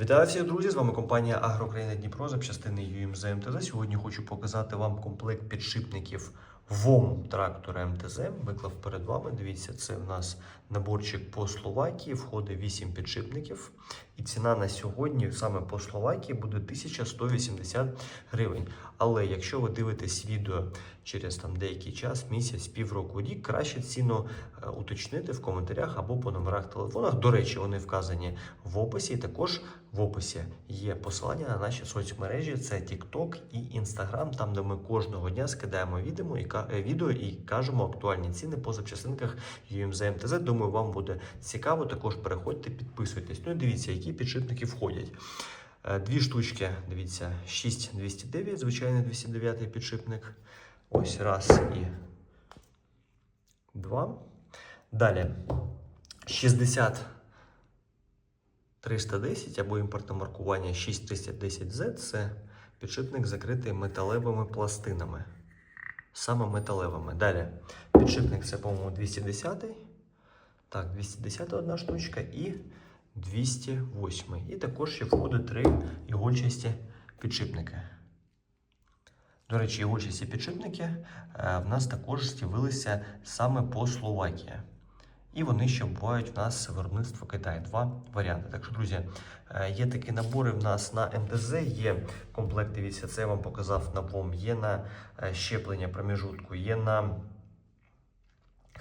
Вітаю всіх, друзі! З вами компанія Агрокраїна Дніпро запчастини UMZ МТЗ. Сьогодні хочу показати вам комплект підшипників ВОМ трактора МТЗ. Виклав перед вами. Дивіться, це в нас наборчик по Словакії. Входить 8 підшипників. І ціна на сьогодні саме по Словакії буде 1180 гривень. Але якщо ви дивитесь відео через там деякий час, місяць, півроку, рік, краще ціну е, уточнити в коментарях або по номерах телефонах. До речі, вони вказані в описі. Також в описі є посилання на наші соцмережі: це TikTok і Instagram, там де ми кожного дня скидаємо відео і е, відео і кажемо актуальні ціни по запчастинках UMZ МТЗ. Думаю, вам буде цікаво. Також переходьте, підписуйтесь. Ну і дивіться, які підшипники входять. Е, Дві штучки, дивіться, 6209, звичайний 209 підшипник. Ось раз і два. Далі 60 310 або імпортне маркування 6310Z це підшипник закритий металевими пластинами. Саме металевими. Далі підшипник це, по-моєму, 210. Так, 210 одна штучка і 208. І також ще входить три ігольчасті підшипники. До речі, ігольчасті підшипники е, в нас також з'явилися саме по Словакії. І вони ще бувають в нас виробництво Китаю. Два варіанти. Так що, друзі, е, є такі набори в нас на МТЗ, є комплект, дивіться, це я вам показав на ВОМ, є на е, щеплення проміжутку, є на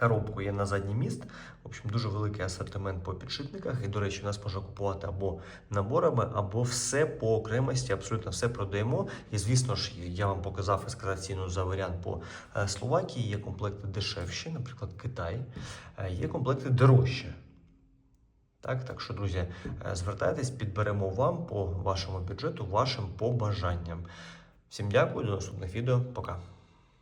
коробку, є на задній міст. В общем, дуже великий асортимент по підшипниках. І, до речі, у нас можна купувати або наборами, або все по окремості, абсолютно все продаємо. І, звісно ж, я вам показав і сказав ціну за варіант по е, Словакії. Є комплекти дешевші, наприклад, Китай, Е, є комплекти дорожчі. Так, так що, друзі, е, звертайтесь, підберемо вам по вашому бюджету, вашим побажанням. Всім дякую, до наступних відео. Пока.